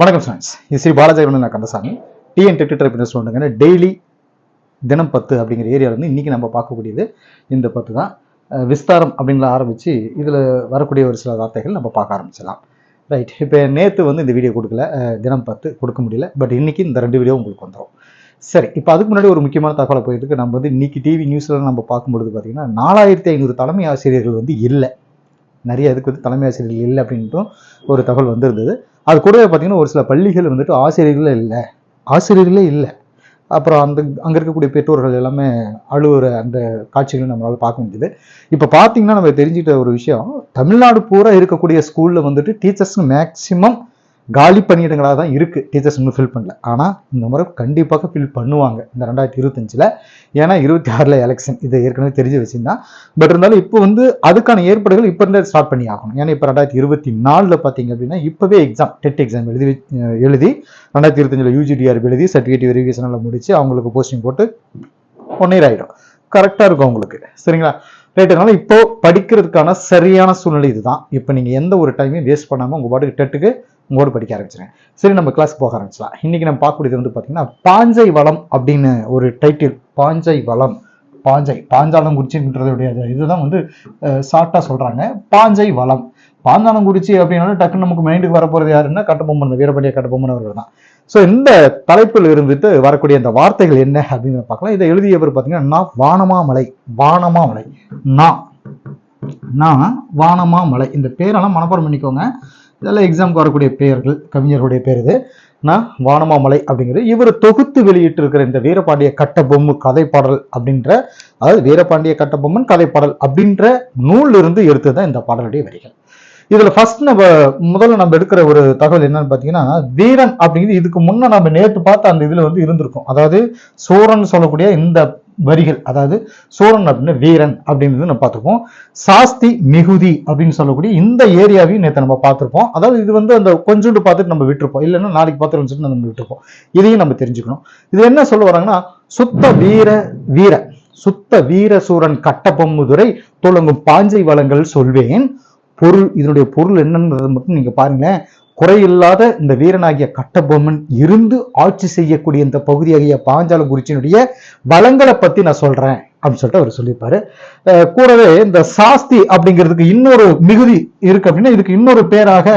வணக்கம் ஃப்ரெண்ட்ஸ் இது ஸ்ரீ பாலாஜி நான் கந்தசாமி. டிஎன் டெக்டர் ட்ரைப் சொல்லுங்க டெய்லி தினம் பத்து அப்படிங்கிற ஏரியாவில் வந்து இன்றைக்கி நம்ம பார்க்கக்கூடியது இந்த பத்து தான். விஸ்தாரம் அப்படின்ல ஆரம்பித்து இதில் வரக்கூடிய ஒரு சில வார்த்தைகள் நம்ம பார்க்க ஆரம்பிச்சிடலாம். ரைட் இப்போ நேற்று வந்து இந்த வீடியோ கொடுக்கல. தினம் பத்து கொடுக்க முடியல. பட் இன்றைக்கி இந்த ரெண்டு வீடியோ உங்களுக்கு வந்துடும் சரி. இப்போ அதுக்கு முன்னாடி ஒரு முக்கியமான தகவலை போயிட்டு இருக்கு. நம்ம வந்து இன்றைக்கி டிவி நியூஸில் நம்ம பார்க்கும்பொழுது பார்த்தீங்கன்னா நாலாயிரத்தி ஐநூறு தலைமை ஆசிரியர்கள் வந்து இல்லை. நிறைய இதுக்கு வந்து தலைமை ஆசிரியர்கள் இல்லை அப்படின்ட்டும் ஒரு தகவல் வந்திருந்தது. அது கூடவே பார்த்தீங்கன்னா ஒரு சில பள்ளிகள் வந்துட்டு ஆசிரியர்களே இல்லை. ஆசிரியர்களே இல்லை. அப்புறம் அந்த அங்கே இருக்கக்கூடிய பெற்றோர்கள் எல்லாமே அழுவுற அந்த காட்சிகளை நம்மளால் பார்க்க முடியுது. இப்போ பார்த்தீங்கன்னா நம்ம தெரிஞ்சுக்கிட்ட ஒரு விஷயம் தமிழ்நாடு பூரா இருக்கக்கூடிய ஸ்கூலில் வந்துட்டு டீச்சர்ஸ் மேக்சிமம் காலி பணியிடங்களாக தான் இருக்குது டீச்சர்ஸ் இன்னும் ஃபில் பண்ணல. ஆனால் இந்த முறை கண்டிப்பாக ஃபில் பண்ணுவாங்க. இந்த ரெண்டாயிரத்தி இருபத்தஞ்சில். ஏன்னா இருபத்தி ஆறில் எலெக்ஷன் இது ஏற்கனவே தெரிஞ்ச வச்சுருந்தான் பட் இருந்தாலும் இப்போ வந்து அதுக்கான ஏற்பாடுகள் இப்போ இருந்தே ஸ்டார்ட் பண்ணி ஆகணும். ஏன்னா இப்போ ரெண்டாயிரத்தி இருபத்தி நாலில் பார்த்தீங்க அப்படின்னா இப்போவே எக்ஸாம் டெட் எக்ஸாம் எழுதி எழுதி ரெண்டாயிரத்தி இருபத்தஞ்சில் யூஜிடிஆர் எழுதி சர்டிஃபிகேட் வெரிஃபிகேஷனில் முடித்து அவங்களுக்கு போஸ்டிங் போட்டு ஒன் இயர் ஆகிடும் கரெக்டாக இருக்கும் அவங்களுக்கு சரிங்களா? ரைட்டுனால அதனால இப்போ படிக்கிறதுக்கான சரியான சூழ்நிலை இதுதான். இப்போ நீங்கள் எந்த ஒரு டைமையும் வேஸ்ட் பண்ணாமல் உங்கள் பாட்டுக்கு டெட்டுக்கு உங்களோட படிக்க ஆரம்பிச்சிருங்க சரி நம்ம கிளாஸ்க்கு போக ஆரம்பிச்சலாம் இன்னைக்கு நம்ம பார்க்கக்கூடியது வந்து பார்த்திங்கன்னா பாஞ்சை வளம் அப்படின்னு ஒரு டைட்டில் பாஞ்சை வளம். பாஞ்சை. பாஞ்சாலங்குறிச்சின்றதுடைய இதுதான் வந்து ஷார்ட்டாக சொல்கிறாங்க பாஞ்சை வளம். பாஞ்சாலங்குறிச்சி அப்படின்னா டக்குன்னு நமக்கு மைண்டுக்கு வரப்போகிறது யாருன்னா கட்டபொம்மன் வீரபாண்டிய கட்டபொம்மன் அவர்கள் தான். ஸோ இந்த தலைப்பில் இருந்துட்டு வரக்கூடிய அந்த வார்த்தைகள் என்ன அப்படின்னு பார்க்கலாம். இதை எழுதியவர் பார்த்தீங்கன்னா நான் வானமாமலை. வானமாமலை. நான் நான் வானமாமலை. இந்த பேரெல்லாம் மனப்பாடம் பண்ணிக்கோங்க. இதெல்லாம் எக்ஸாமுக்கு வரக்கூடிய பெயர்கள் கவிஞர்களுடைய பேர் இது. நான் வானமாமலை அப்படிங்கிறது இவர் தொகுத்து வெளியிட்டு இருக்கிற இந்த வீரபாண்டிய கட்டபொம்மு கதைப்பாடல் அப்படின்ற அதாவது வீரபாண்டிய கட்டபொம்மன் கதைப்பாடல் அப்படின்ற நூல் இருந்து எடுத்து தான் இந்த பாடலுடைய வரிகள். இதில் ஃபர்ஸ்ட் நம்ம முதல்ல நம்ம எடுக்கிற ஒரு தகவல் என்னன்னு பார்த்தீங்கன்னா வீரன் அப்படிங்கிறது இதுக்கு முன்னே நம்ம நேற்று பார்த்த அந்த இதில் வந்து இருந்திருக்கும். அதாவது சூரன் சொல்லக்கூடிய இந்த வரிகள் அதாவது சூரன் அப்படின்னா வீரன் அப்படின்றது நம்ம பார்த்துருப்போம். சாஸ்தி மிகுதி அப்படின்னு சொல்லக்கூடிய இந்த ஏரியாவையும் நேற்று நம்ம பார்த்துருப்போம். அதாவது இது வந்து அந்த கொஞ்சோண்டு பார்த்துட்டு நம்ம விட்டுருப்போம். இல்லைன்னா நாளைக்கு பார்த்துட்டு சொல்லிட்டு நம்ம விட்டுருப்போம். இதையும் நம்ம தெரிஞ்சுக்கணும். இது என்ன சொல்ல வராங்கன்னா சுத்த வீர வீர சுத்த வீர சூரன் கட்டபொம்முதுரை துளங்கும் பாஞ்சை வளங்கள் சொல்வேன். பொருள் இதனுடைய பொருள் என்னன்றதை மட்டும் நீங்க பாருங்களேன். குறையில்லாத இந்த வீரனாகிய கட்டபொம்மன் இருந்து ஆட்சி செய்யக்கூடிய இந்த பகுதியாகிய பாஞ்சாலங்குறிச்சியினுடைய வளங்களை பத்தி நான் சொல்றேன் அப்படின்னு சொல்லிட்டு அவர் சொல்லியிருப்பாரு. கூடவே இந்த சாஸ்தி அப்படிங்கிறதுக்கு இன்னொரு மிகுதி இருக்கு அப்படின்னா இதுக்கு இன்னொரு பேராக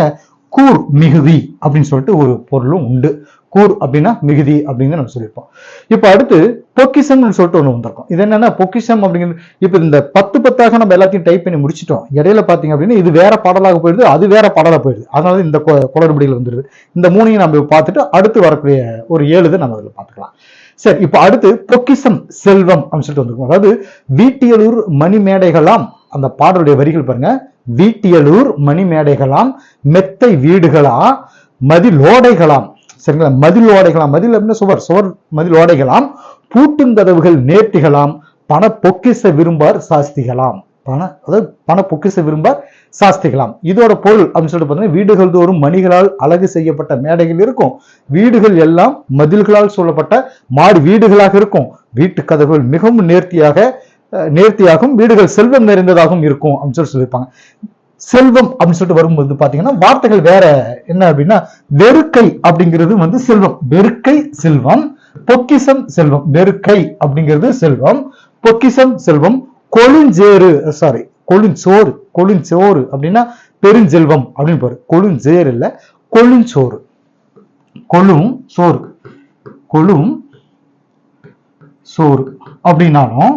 கூர் மிகுதி அப்படின்னு சொல்லிட்டு ஒரு பொருளும் உண்டு. கூர் அப்படின்னா மிகுதி அப்படின்னு நம்ம சொல்லியிருப்போம். இப்போ அடுத்து பொக்கிஷம்னு சொல்லிட்டு ஒன்று வந்திருக்கும். இது என்னன்னா பொக்கிஷம் அப்படிங்கிறது இப்போ இந்த பத்து பத்தாக நம்ம எல்லாத்தையும் டைப் பண்ணி முடிச்சிட்டோம். இடையில பார்த்தீங்க அப்படின்னா இது வேற பாடலாக போயிடுது அது வேற பாடலாக போயிடுது. அதனால இந்த கொ- குளறுபடிகள் வந்துடுது இந்த மூணையும் நம்ம பார்த்துட்டு அடுத்து வரக்கூடிய ஒரு ஏழு இதை நம்ம அதில் பார்த்துக்கலாம். சரி இப்போ அடுத்து பொக்கிஷம் செல்வம் அப்படின்னு சொல்லிட்டு வந்திருக்கோம். அதாவது வீட்டியலூர் மணிமேடைகளாம் அந்த பாடலுடைய வரிகள் பாருங்க. வீட்டியலூர் மணி மேடைகளாம் மெத்தை வீடுகளா மதிலோடைகளாம். சரிங்களா? மதிலோடைகளாம். மதில் அப்படின்னா சுவர். சுவர் மதிலோடைகளாம். பூட்டுங்கதவுகள் நேர்த்திகளாம். பண பொக்கிச விரும்பார் சாஸ்திகளாம். பண அதாவது பண பொக்கிச விரும்பார் சாஸ்திகளாம். இதோட பொருள் அப்படின்னு சொல்லிட்டு பார்த்தீங்கன்னா வீடுகள் தோறும் மணிகளால் அழகு செய்யப்பட்ட மேடைகள் இருக்கும். வீடுகள் எல்லாம் மதில்களால் சொல்லப்பட்ட மாடி வீடுகளாக இருக்கும். வீட்டு கதவுகள் மிகவும் நேர்த்தியாக நேர்த்தியாகவும் வீடுகள் செல்வம் நிறைந்ததாகவும் இருக்கும் அப்படின்னு சொல்லி சொல்லியிருப்பாங்க. செல்வம் அப்படின்னு சொல்லிட்டு வரும்போது பாத்தீங்கன்னா வார்த்தைகள் வேற என்ன அப்படின்னா வெறுக்கை அப்படிங்கிறது வந்து செல்வம். வெறுக்கை செல்வம் பொக்கிசம் செல்வம். வெறுக்கை அப்படிங்கிறது செல்வம் பொக்கிசம் செல்வம் கொழுஞ்சேறு சாரி கொழுஞ்சோறு கொழுஞ்சோறு அப்படின்னா பெருஞ்செல்வம் அப்படின்னு பாரு. கொழுஞ்சேறு இல்ல கொழுஞ்சோறு. கொழும் சோறு. கொழும் சோறு அப்படின்னாலும்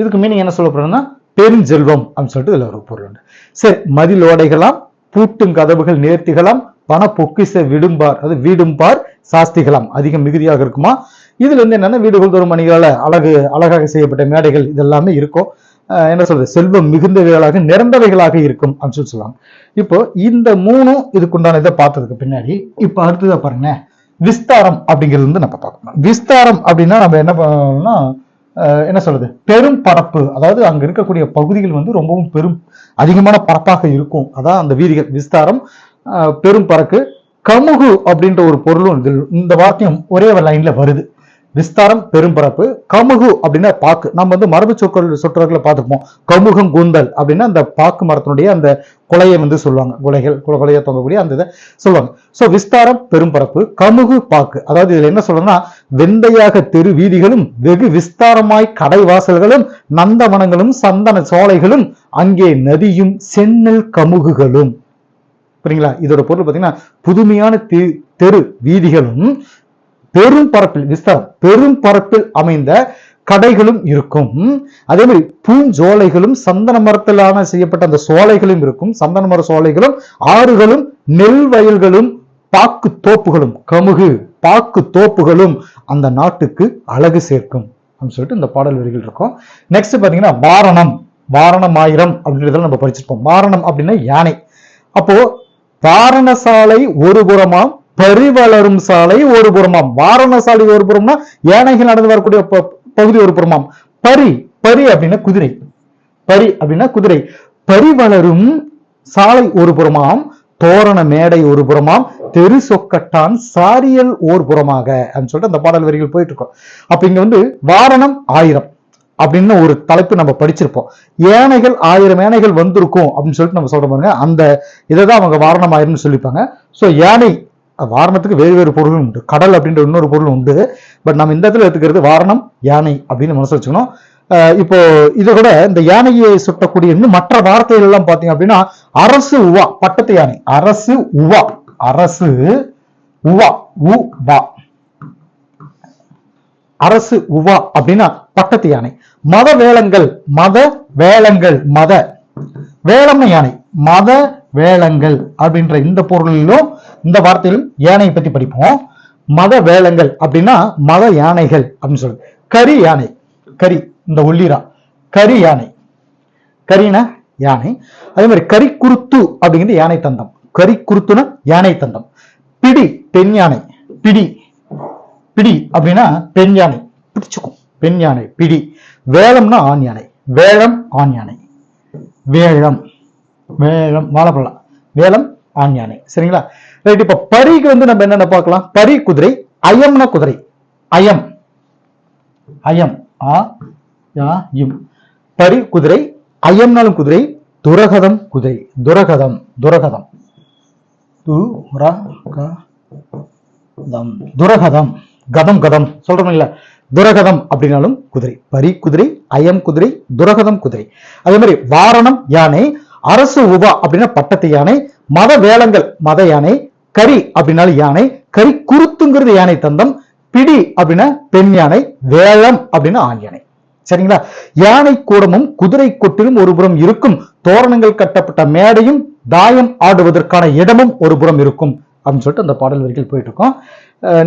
இதுக்கு மீனிங் என்ன சொல்ல போறோம்னா பெருஞ்செல்வம் அப்படின்னு சொல்லிட்டு இதுல ஒரு பொருள் உண்டு. சரி மதிலோடைகளாம் பூட்டும் கதவுகள் நேர்த்திகளாம் பண பொக்கிச விடும்பார் அது வீடும்பார் சாஸ்திகளாம் அதிகம் மிகுதியாக இருக்குமா? இதுல இருந்து என்னன்னா வீடுகள் தோறும் மணிகளால அழகு அழகாக செய்யப்பட்ட மேடைகள் இதெல்லாமே இருக்கும். என்ன சொல்றது? செல்வம் மிகுந்தவைகளாக நிரந்தவைகளாக இருக்கும் அப்படின்னு சொல்லி சொல்லுவாங்க. இப்போ இந்த மூணும் இதுக்குண்டான இதை பார்த்ததுக்கு பின்னாடி இப்போ அடுத்ததை பாருங்க விஸ்தாரம் அப்படிங்கிறது வந்து நம்ம பார்க்கணும். விஸ்தாரம் அப்படின்னா நம்ம என்ன பண்ணணும்னா என்ன சொல்றது? பெரும் பரப்பு. அதாவது அங்க இருக்கக்கூடிய பகுதிகள் வந்து ரொம்பவும் பெரும் அதிகமான பரப்பாக இருக்கும். அதான் அந்த வீதிகள் விஸ்தாரம். பெரும் பறக்கு கமுகு அப்படின்ற ஒரு பொருளும் இந்த வாக்கியம் ஒரே லைன்ல வருது. விஸ்தாரம் பெரும்பரப்பு கமுகு அப்படின்னா பாக்கு. நம்ம வந்து மரபு சொற்கள் சொற்றர்களை பார்த்துப்போம். கமுகம் கூந்தல் அப்படின்னா அந்த பாக்கு மரத்தினுடைய அந்த குலையை வந்து சொல்லுவாங்க. குலைகள் குல குலையை தொங்கக்கூடிய அந்த இதை சொல்லுவாங்க. சோ விஸ்தாரம் பெரும்பரப்பு கமுகு பாக்கு. அதாவது இதில் என்ன சொல்றோம்னா வெந்தையாக தெரு வீதிகளும் வெகு விஸ்தாரமாய் கடைவாசல்களும் நந்தவனங்களும் சந்தன சோலைகளும் அங்கே நதியும் சென்னல் கமுகுகளும். புரியுங்களா? இதோட பொருள் பார்த்தீங்கன்னா புதுமையான தெ- தெரு வீதிகளும் பெரும் பரப்பில் விஸ்தாரம் பெரும் பரப்பில் அமைந்த கடைகளும் இருக்கும். அதே மாதிரி பூஞ்சோலைகளும் சந்தன மரத்திலான செய்யப்பட்ட அந்த சோலைகளும் இருக்கும். சந்தன மர சோலைகளும் ஆறுகளும் நெல் வயல்களும் பாக்கு தோப்புகளும் கமுகு பாக்கு தோப்புகளும் அந்த நாட்டுக்கு அழகு சேர்க்கும் அப்படின்னு சொல்லிட்டு இந்த பாடல் வரிகள் இருக்கும். நெக்ஸ்ட் பாத்தீங்கன்னா வாரணம் வாரணம் ஆயிரம் அப்படின்றதெல்லாம் நம்ம படிச்சிருப்போம். வாரணம் அப்படின்னா யானை. அப்போ வாரணசாலை ஒரு புறமாம் பரிவளரும் சாலை ஒரு புறமாம். வாரண சாலை ஒரு புறம்னா யானைகள் நடந்து வரக்கூடிய பகுதி ஒரு புறமாம். பரி பரி அப்படின்னா குதிரை. பரி அப்படின்னா குதிரை. பரிவளரும் சாலை ஒரு புறமாம். தோரண மேடை ஒரு புறமாம். தெரு சொக்கட்டான் சாரியல் ஓர் புறமாக அப்படின்னு சொல்லிட்டு அந்த பாடல் வரிகள் போயிட்டு இருக்கோம் அப்ப இங்க வந்து வாரணம் ஆயிரம் அப்படின்னு ஒரு தலைப்பு நம்ம படிச்சிருப்போம். யானைகள் ஆயிரம் யானைகள் வந்திருக்கும் அப்படின்னு சொல்லிட்டு நம்ம சொல்றோம் பாருங்க. அந்த இதை தான் அவங்க வாரணம் ஆயிரம்னு சொல்லிப்பாங்க. ஸோ யானை வாரணத்துக்கு வேறு வேறு பொருளும் உண்டு. கடல் அப்படின்ற இன்னொரு பொருள் உண்டு. பட் நம்ம இந்த இடத்துல எடுத்துக்கிறது வாரணம் யானை அப்படின்னு மனசு வச்சுக்கணும். இப்போ இதை கூட இந்த யானையை சுட்டக்கூடிய இன்னும் மற்ற வார்த்தைகள் எல்லாம் பாத்தீங்க அப்படின்னா அரசு உவா பட்டத்து யானை. அரசு உவா அரசு உவா உ வா. அரசு உவா அப்படின்னா பட்டத்து யானை. மத வேளங்கள் மத வேளங்கள் மத வேளம்மை யானை. மத வேளங்கள் அப்படின்ற இந்த பொருளிலும் இந்த வார்த்தையில் யானையை பத்தி படிப்போம். மத வேளங்கள் அப்படின்னா மத யானைகள் அப்படின்னு சொல்லு கரி யானை. கரி இந்த உள்ளீரா. கரி யானை. கரினா யானை. அதே மாதிரி கரி குருத்து அப்படிங்கிறது யானை தந்தம். கரி குருத்துனா யானை தந்தம். பிடி பெண் யானை. பிடி. பிடி அப்படின்னா பெண் யானை. பிடிச்சுக்கும். பெண் யானை பிடி. வேளம்னா ஆண் யானை. வேளம் ஆண் யானை. வேளம். வேளம். வாழப்படலாம் வேளம் ஆண் யானை. சரிங்களா? ரைட் இப்ப பரிக்கு வந்து நம்ம என்னென்ன பார்க்கலாம்? பரி குதிரை. அயம்னா குதிரை. அயம் அயம் ஆ யா இம். பரி குதிரை. அயம்னாலும் குதிரை. துரகதம் குதிரை. துரகதம். துரகதம். து துரகதம். கதம் கதம். சொல்றோம் இல்ல துரகதம் அப்படின்னாலும் குதிரை. பரி குதிரை. அயம் குதிரை. துரகதம் குதிரை. அதே மாதிரி வாரணம் யானை. அரசு உபா அப்படின்னா பட்டத்து யானை. மத வேளங்கள் மத யானை. கரி அப்படின்னாலும் யானை கரி குருத்துங்கிறது யானை தந்தம் பிடி அப்படின்னா பெண் யானை வேளம் அப்படின்னா ஆண் யானை. சரிங்களா? யானை கூடமும் குதிரை கொட்டிலும் ஒரு புறம் இருக்கும் தோரணங்கள் கட்டப்பட்ட மேடையும் தாயம் ஆடுவதற்கான இடமும் ஒரு புறம் இருக்கும் அப்படின்னு சொல்லிட்டு அந்த பாடல் வரிகள் போயிட்டு இருக்கோம்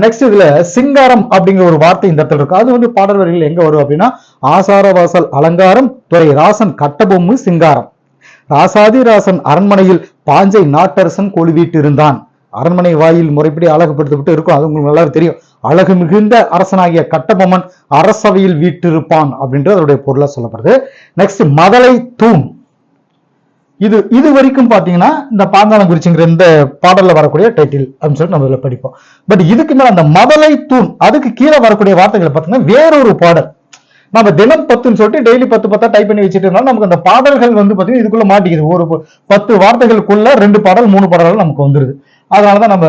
நெக்ஸ்ட் இதுல சிங்காரம் அப்படிங்கிற ஒரு வார்த்தை இந்த இடத்துல இருக்கும் அது வந்து பாடல் வரிகள் எங்க வரும் அப்படின்னா ஆசாரவாசல் அலங்காரம் துறை ராசன் கட்டபொம்மு சிங்காரம். ராசாதிராசன் அரண்மனையில் பாஞ்சை நாட்டரசன் கொழுவீட்டிருந்தான். அரண்மனை வாயில் முறைப்படி அழகுபடுத்தப்பட்டு இருக்கும். அது உங்களுக்கு நல்லா தெரியும். அழகு மிகுந்த அரசனாகிய கட்டபொம்மன் அரசவையில் வீட்டிருப்பான் அப்படின்றது அதோடைய பொருளா சொல்லப்படுது. நெக்ஸ்ட் மதலை தூண். இது இது வரைக்கும் பார்த்தீங்கன்னா இந்த பாந்தாளம் குறிச்சிங்கிற இந்த பாடலில் வரக்கூடிய டைட்டில் அப்படின்னு சொல்லிட்டு நம்ம இதில் படிப்போம். பட் இதுக்கு மேலே அந்த மதலை தூண் அதுக்கு கீழே வரக்கூடிய வார்த்தைகளை பார்த்தீங்கன்னா வேறொரு பாடல். நம்ம தினம் பத்துன்னு சொல்லிட்டு டெய்லி பத்து பத்தா டைப் பண்ணி வச்சுட்டு இருந்தாலும் நமக்கு அந்த பாடல்கள் வந்து பார்த்தீங்கன்னா இதுக்குள்ள மாட்டிக்குது. ஒரு பத்து வார்த்தைகளுக்குள்ள ரெண்டு பாடல் மூணு பாடல்கள் நமக்கு வந்துருது. அதனாலதான் நம்ம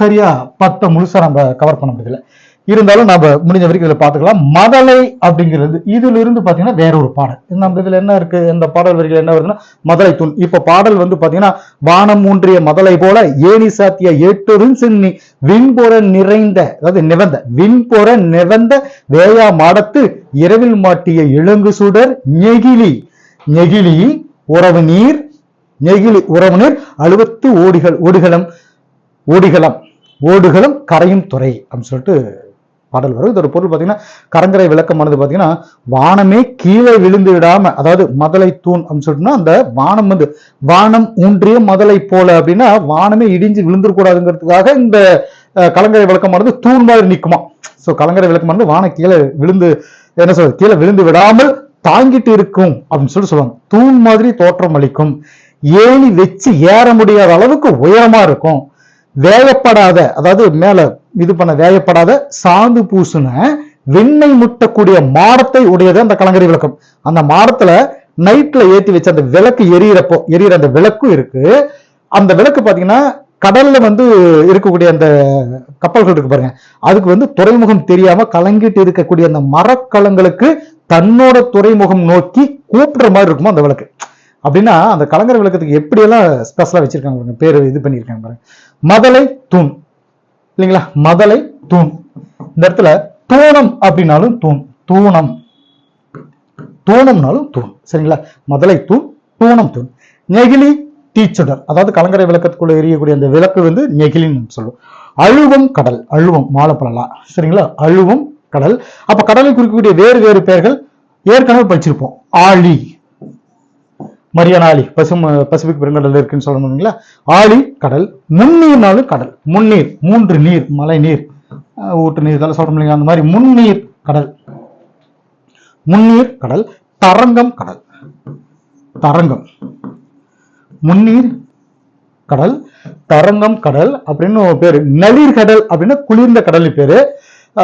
சரியா பத்தை முழுசா நம்ம கவர் பண்ண முடியல. இருந்தாலும் நம்ம முடிஞ்ச வரைக்கும் இதில் பார்த்துக்கலாம். மதலை அப்படிங்கிறது இதுல இருந்து பாத்தீங்கன்னா வேற ஒரு பாடல். நம்ம இதுல என்ன இருக்கு? இந்த பாடல் வரிகள் என்ன வருதுன்னா மதலை தூள். இப்ப பாடல் வந்து பாத்தீங்கன்னா வானம் ஊன்றிய மதலை போல ஏணி சாத்திய ஏட்டொரும் சின்னி விண்புற நிறைந்த அதாவது நிவந்த விண்புற நிவந்த வேயா மாடத்து இரவில் மாட்டிய இளங்கு சுடர் நெகிழி. நெகிழி உறவு நீர் நெகிழி உறவு நீர் அழுவத்து ஓடிகள் ஓடுகளம் ஓடிகளம் ஓடுகளும் கரையும் துறை அப்படின்னு சொல்லிட்டு பாடல் வரும். இதோட பொருள் பார்த்தீங்கன்னா கரங்கரை விளக்கமானது பார்த்தீங்கன்னா வானமே கீழே விழுந்து விடாம அதாவது மதலை தூண் அப்படின்னு சொல்லிட்டுனா அந்த வானம் வந்து வானம் ஊன்றிய மதலை போல அப்படின்னா வானமே இடிஞ்சு விழுந்துடக்கூடாதுங்கிறதுக்காக இந்த கலங்கரை விளக்கமானது தூண் மாதிரி நிற்குமா? ஸோ கலங்கரை விளக்கமானது வானம் கீழே விழுந்து என்ன சொல்றது கீழே விழுந்து விடாமல் தாங்கிட்டு இருக்கும் அப்படின்னு சொல்லிட்டு சொல்லுவாங்க. தூண் மாதிரி தோற்றம் அளிக்கும். ஏணி வச்சு ஏற முடியாத அளவுக்கு உயரமா இருக்கும். வேகப்படாத அதாவது மேல இது பண்ண வேகப்படாத சாந்து பூசுன வெண்ணெய் முட்டக்கூடிய மாடத்தை உடையது அந்த கலங்கரை விளக்கம். அந்த மாடத்துல நைட்ல ஏத்தி வச்ச அந்த விளக்கு எரியறப்போ எரியற அந்த விளக்கும் இருக்கு. அந்த விளக்கு பாத்தீங்கன்னா கடல்ல வந்து இருக்கக்கூடிய அந்த கப்பல்கள் இருக்கு பாருங்க. அதுக்கு வந்து துறைமுகம் தெரியாம கலங்கிட்டு இருக்கக்கூடிய அந்த மரக்கலங்களுக்கு தன்னோட துறைமுகம் நோக்கி கூப்பிடுற மாதிரி இருக்குமோ அந்த விளக்கு. அப்படின்னா அந்த கலங்கரை விளக்கத்துக்கு எப்படியெல்லாம் ஸ்பெஷலா வச்சிருக்காங்க பாருங்க பேர் இது பண்ணியிருக்காங்க பாருங்க. மதலை தூண். இல்லைங்களா? மதலை தூண். இந்த இடத்துல தூணம் அப்படின்னாலும் தூண். தூணம். தூணம்னாலும் தூண். சரிங்களா? மதலை தூண் தூணம் தூண். நெகிழி தீச்சுடர். அதாவது கலங்கரை விளக்கத்துக்குள்ள எரியக்கூடிய அந்த விளக்கு வந்து நெகிழின்னு சொல்லுவோம். அழுவம் கடல். அழுவம் மாலப்பழலா. சரிங்களா? அழுவம் கடல். அப்ப கடலை குறிக்கக்கூடிய வேறு வேறு பெயர்கள் ஏற்கனவே படிச்சிருப்போம். ஆழி. மரியானா ஆழி பசும பசிபிக் பெருங்கடல் இருக்குன்னு சொல்லணும் இல்லைங்களா ஆழி கடல் முன்னீர்னாலும் கடல். முன்னீர் மூன்று நீர் மலை நீர் ஊட்டு நீர் இதெல்லாம் சொல்றோம் இல்லைங்களா? அந்த மாதிரி முன்னீர் கடல். முன்னீர் கடல். தரங்கம் கடல். தரங்கம். முன்னீர் கடல். தரங்கம் கடல் அப்படின்னு பேரு. நளிர் கடல் அப்படின்னா குளிர்ந்த கடல் பேரு.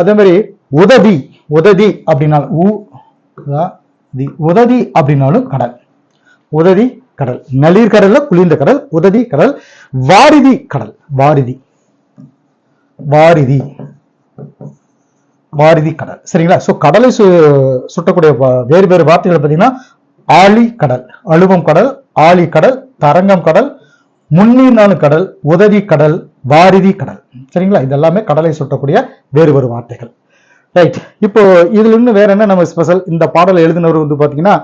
அதே மாதிரி உதவி உதவி அப்படின்னாலும் உதவி அப்படின்னாலும் கடல். உதவி கடல். நளிர் கடல்ல குளிர்ந்த கடல் உதவி கடல் வாரிதி கடல். வாரிதி. வாரிதி. வாரிதி கடல். சரிங்களா? சோ கடலை சு சுட்டக்கூடிய வேறு வேறு வார்த்தைகள் பார்த்தீங்கன்னா ஆழி கடல் அழுவம் கடல் ஆழி கடல் தரங்கம் கடல் முன்னீர்நாளு கடல் உதவி கடல் வாரிதி கடல். சரிங்களா? இதெல்லாமே கடலை சுட்டக்கூடிய வேறு வேறு வார்த்தைகள். ரைட் இப்போ இதுல இருந்து வேற என்ன நம்ம ஸ்பெஷல் இந்த பாடலை எழுதினவர் வந்து பாத்தீங்கன்னா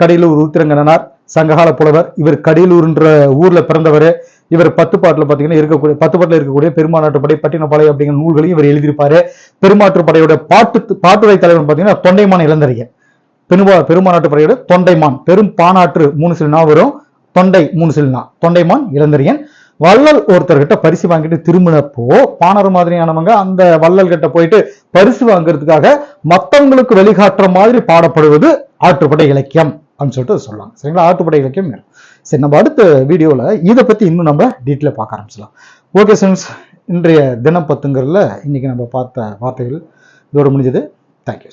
கடையில் ஒரு உத்திரங்கனார் சங்ககால புலவர் இவர் கடியலூர்ன்ற ஊர்ல பிறந்தவர். இவர் பத்து பாட்டில் பார்த்தீங்கன்னா இருக்கக்கூடிய பத்து பாட்டில் இருக்கக்கூடிய பெருமாநாட்டுப்படை பட்டினப்பாளை அப்படிங்கிற நூல்களையும் இவர் எழுதியிருப்பாரு. பெருமாற்றுப்படையோட பாட்டு பாட்டுரை தலைவர் பார்த்தீங்கன்னா தொண்டைமான் இளந்தரையன் பெருமா பெருமாநாட்டுப்படையோட தொண்டைமான். பெரும் பானாற்று மூணு சிலனா வரும். தொண்டை மூணு சிலனா. தொண்டைமான் இளந்தறியன் வள்ளல் ஒருத்தர்கிட்ட பரிசு வாங்கிட்டு திரும்பினப்போ பாணர் மாதிரியானவங்க அந்த வள்ளல் கிட்ட போயிட்டு பரிசு வாங்குறதுக்காக மற்றவங்களுக்கு வழிகாட்டுற மாதிரி பாடப்படுவது ஆற்றுப்படை இலக்கியம். அப்படின்னு சொல்லிட்டு சொல்லலாம். சரிங்களா? ஆற்றுப்படை இலக்கியம் வேணும். சரி நம்ம அடுத்த வீடியோவில் இதை பற்றி இன்னும் நம்ம டீட்டெயிலாக பார்க்க ஆரம்பிச்சலாம் ஓகே ஃப்ரெண்ட்ஸ் இன்றைய தினப்பத்துங்கிறதுல இன்றைக்கி நம்ம பார்த்த வார்த்தைகள் இதோடு முடிஞ்சது. தேங்க்யூ